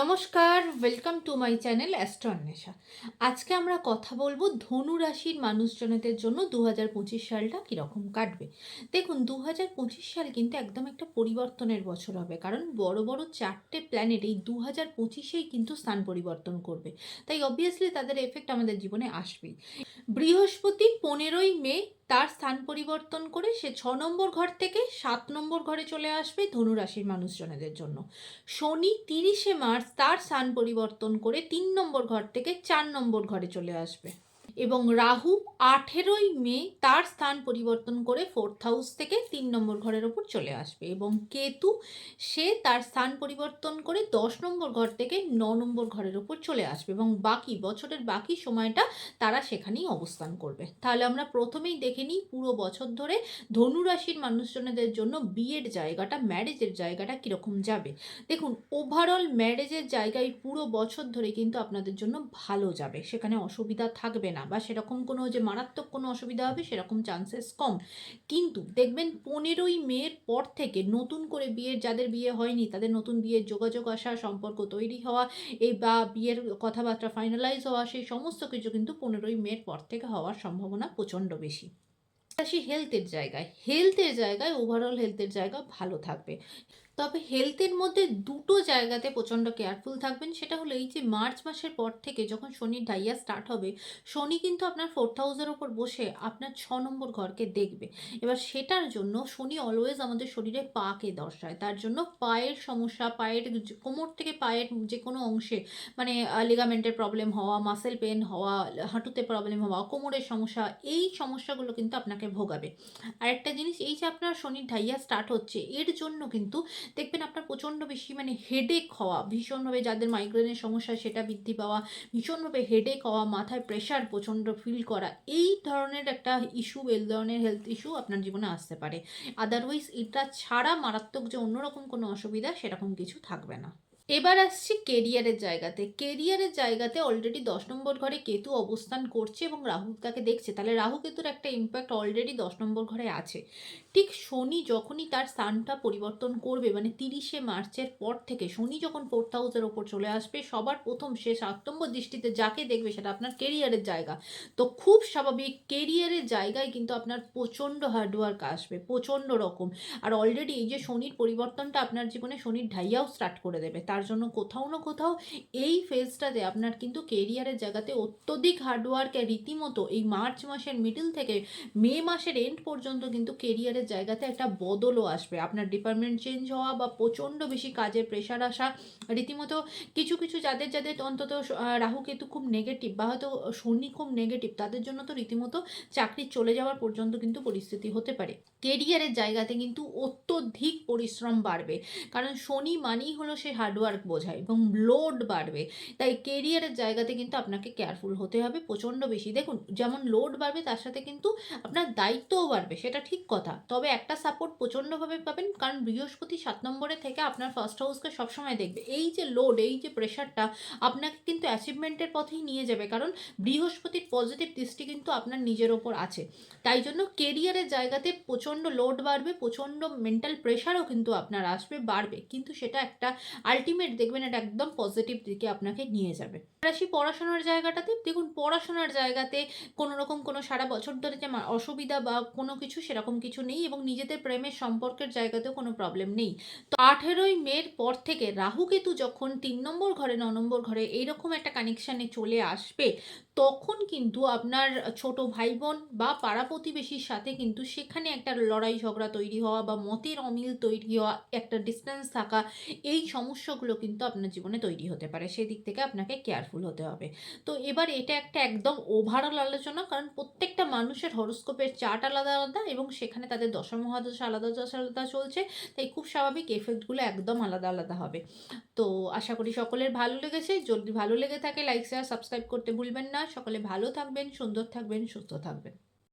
নমস্কার welcome to my channel astro Anwesha আজকে আমরা কথা বলব ধনু রাশির মানুষজনদের জন্য দু হাজার পঁচিশ সালটা কীরকম কাটবে। দেখুন দু হাজার পঁচিশ সাল কিন্তু একদম একটা পরিবর্তনের বছর হবে, কারণ বড় বড় চারটে প্ল্যানেট এই দু হাজার পঁচিশেই কিন্তু স্থান পরিবর্তন করবে। তাই অবভিয়াসলি তাদের এফেক্ট আমাদের জীবনে আসবেই। বৃহস্পতি পনেরোই মে তার স্থান পরিবর্তন করে সে ছ নম্বর ঘর থেকে সাত নম্বর ঘরে চলে আসবে ধনুরাশির মানুষজনেদের জন্য। শনি তিরিশে মার্চ তার স্থান পরিবর্তন করে তিন নম্বর ঘর থেকে চার নম্বর ঘরে চলে আসবে। এবং রাহু আঠেরোই মে তার স্থান পরিবর্তন করে ফোর্থ হাউস থেকে তিন নম্বর ঘরের ওপর চলে আসবে এবং কেতু, সে তার স্থান পরিবর্তন করে দশ নম্বর ঘর থেকে ন নম্বর ঘরের ওপর চলে আসবে এবং বাকি বছরের বাকি সময়টা তারা সেখানেই অবস্থান করবে। তাহলে আমরা প্রথমেই দেখে নিই পুরো বছর ধরে ধনুরাশির মানুষজনদের জন্য বিয়ের জায়গাটা ম্যারেজের জায়গাটা কীরকম যাবে। দেখুন ওভারঅল ম্যারেজের জায়গায় পুরো বছর ধরে কিন্তু আপনাদের জন্য ভালো যাবে, সেখানে অসুবিধা থাকবে না। বা সেরকম কোনো যে মারাত্মক কোনো অসুবিধা হবে, সেরকম চান্সেস কম। কিন্তু দেখবেন পনেরোই মের পর থেকে নতুন করে বিয়ের, যাদের বিয়ে হয়নি, তাদের নতুন বিয়ের যোগাযোগ আসা, সম্পর্ক তৈরি হওয়া, এই বা বিয়ের কথাবার্তা ফাইনালাইজ হওয়া, সেই সমস্ত কিছু কিন্তু পনেরোই মের পর থেকে হওয়ার সম্ভাবনা প্রচণ্ড বেশি। আসি হেলথের জায়গায়। হেলথের জায়গায় ওভারঅল হেলথের জায়গা ভালো থাকবে। তবে হেলথের মধ্যে দুটো জায়গাতে প্রচণ্ড কেয়ারফুল থাকবেন, সেটা হলো এই যে মার্চ মাসের পর থেকে যখন শনির ডাইয়া স্টার্ট হবে, শনি কিন্তু আপনার ফোর্থ হাউসের ওপর বসে আপনার ছ নম্বর ঘরকে দেখবে। এবার সেটার জন্য শনি অলওয়েজ আমাদের শরীরে পাকে দর্শায় তার জন্য পায়ের সমস্যা, পায়ের কোমর থেকে পায়ের যে কোনো অংশে মানে লিগামেন্টের প্রবলেম হওয়া মাসেল পেন হওয়া, হাঁটুতে প্রবলেম হওয়া, কোমরের সমস্যা, এই সমস্যাগুলো কিন্তু আপনাকে ভোগাবে। আরেকটা জিনিস, এই যে আপনার শনির ঢাইয়া স্টার্ট হচ্ছে, এর জন্য কিন্তু দেখবেন আপনার প্রচণ্ড বেশি মানে হেডেক হওয়া, ভীষণভাবে যাদের মাইগ্রেনের সমস্যা সেটা বৃদ্ধি পাওয়া, ভীষণভাবে হেডেক হওয়া, মাথায় প্রেশার প্রচণ্ড ফিল করা, এই ধরনের একটা ইস্যু এই ধরনের হেলথ ইস্যু আপনার জীবনে আসতে পারে। আদারওয়াইজ এটা ছাড়া মারাত্মক যে অন্যরকম কোনো অসুবিধা সেরকম কিছু থাকবে না। এবার আসছি কেরিয়ারের জায়গাতে। কেরিয়ারের জায়গাতে অলরেডি দশ নম্বর ঘরে কেতু অবস্থান করছে এবং রাহু তাকে দেখছে। তাহলে রাহু কেতুর একটা ইম্প্যাক্ট অলরেডি দশ নম্বর ঘরে আছে। ঠিক শনি যখনই তার স্থানটা পরিবর্তন করবে মানে তিরিশে মার্চের পর থেকে শনি যখন ফোর্থ হাউসের ওপর চলে আসবে, সবার প্রথম সে সাতম্ব দৃষ্টিতে যাকে দেখবে সেটা আপনার কেরিয়ারের জায়গা। তো খুব স্বাভাবিক কেরিয়ারের জায়গায় কিন্তু আপনার প্রচণ্ড হার্ডওয়ার্ক আসবে, প্রচণ্ড রকম। আর অলরেডি এই যে শনির পরিবর্তনটা আপনার জীবনে শনির ঢাইয়াও স্টার্ট করে দেবে। তার জন্য কোথাও না কোথাও এই ফেজটাতে আপনার কিন্তু কেরিয়ারের জায়গাতে অত্যধিক হার্ডওয়ার্কে রীতিমতো এই মার্চ মাসের মিডিল থেকে মে মাসের এন্ড পর্যন্ত কিন্তু কেরিয়ারের জায়গাতে একটা বদলও আসবে। আপনার ডিপার্টমেন্ট চেঞ্জ হওয়া বা প্রচণ্ড বেশি কাজের প্রেশার আসা, রীতিমতো কিছু কিছু যাদের যাদের অন্তত রাহু কেতু খুব নেগেটিভ বা হয়তো শনি খুব নেগেটিভ তাদের জন্য তো রীতিমতো চাকরি চলে যাওয়ার পর্যন্ত কিন্তু পরিস্থিতি হতে পারে। কেরিয়ারের জায়গাতে কিন্তু অত্যধিক পরিশ্রম বাড়বে। কারণ শনি মানেই হলো সে হার্ডওয়ার্ক হার্ডওয়ার্ক বোঝায় এবং লোড বাড়বে। তাই কেরিয়ারের জায়গাতে কিন্তু আপনাকে কেয়ারফুল হতে হবে, প্রচণ্ড বেশি। দেখুন, যেমন লোড বাড়বে, তার সাথে কিন্তু আপনার দায়িত্বও বাড়বে, সেটা ঠিক কথা। তবে একটা সাপোর্ট প্রচণ্ডভাবে পাবেন, কারণ বৃহস্পতি সাত নম্বরে থেকে আপনার ফার্স্ট হাউসকে সবসময় দেখবে। এই যে লোড এই যে প্রেশারটা আপনাকে কিন্তু অ্যাচিভমেন্টের পথেই নিয়ে যাবে, কারণ বৃহস্পতির পজিটিভ দৃষ্টি কিন্তু আপনার নিজের ওপর আছে। তাই জন্য কেরিয়ারের জায়গাতে প্রচণ্ড লোড বাড়বে, প্রচণ্ড মেন্টাল প্রেশারও কিন্তু আপনার আসবে, বাড়বে। কিন্তু সেটা একটা আলটিমেট আলটিমেট দেখবেন এটা একদম পজিটিভ দিকে আপনাকে নিয়ে যাবে। আসি পড়াশোনার জায়গাটাতে দেখুন, পড়াশোনার জায়গাতে কোনো রকম কোনো সারা বছর ধরে যে অসুবিধা বা কোনো কিছু সেরকম কিছু নেই এবং নিজেদের প্রেমের সম্পর্কের জায়গাতেও কোনো প্রবলেম নেই। তো আঠেরোই মের পর থেকে রাহু কেতু যখন তিন নম্বর ঘরে, ন নম্বর ঘরে এইরকম একটা কানেকশানে চলে আসবে, তখন কিন্তু আপনার ছোট ভাই বোন বা পাড়া প্রতিবেশীর সাথে কিন্তু সেখানে একটা লড়াই ঝগড়া তৈরি হওয়া বা মতের অমিল তৈরি হওয়া, একটা ডিস্টেন্স থাকা, এই সমস্যাগুলো কিন্তু আপনার জীবনে তৈরি হতে পারে। সেদিক থেকে আপনাকে কেয়ারফুল হতে হবে। তো এবার এটা একটা একদম ওভারঅল আলোচনা, কারণ প্রত্যেকটা মানুষের হরস্কোপের চার্ট আলাদা আলাদা এবং সেখানে তাদের দশম মহাদশ আলাদা আলাদা চলছে, তাই খুব স্বাভাবিক এফেক্টগুলো একদম আলাদা আলাদা হবে। তো আশা করি সকলের ভালো লেগেছে। যদি ভালো লেগে থাকে লাইক শেয়ার সাবস্ক্রাইব করতে ভুলবেন না। সকলে ভালো থাকবেন, সুন্দর থাকবেন, সুস্থ থাকবেন।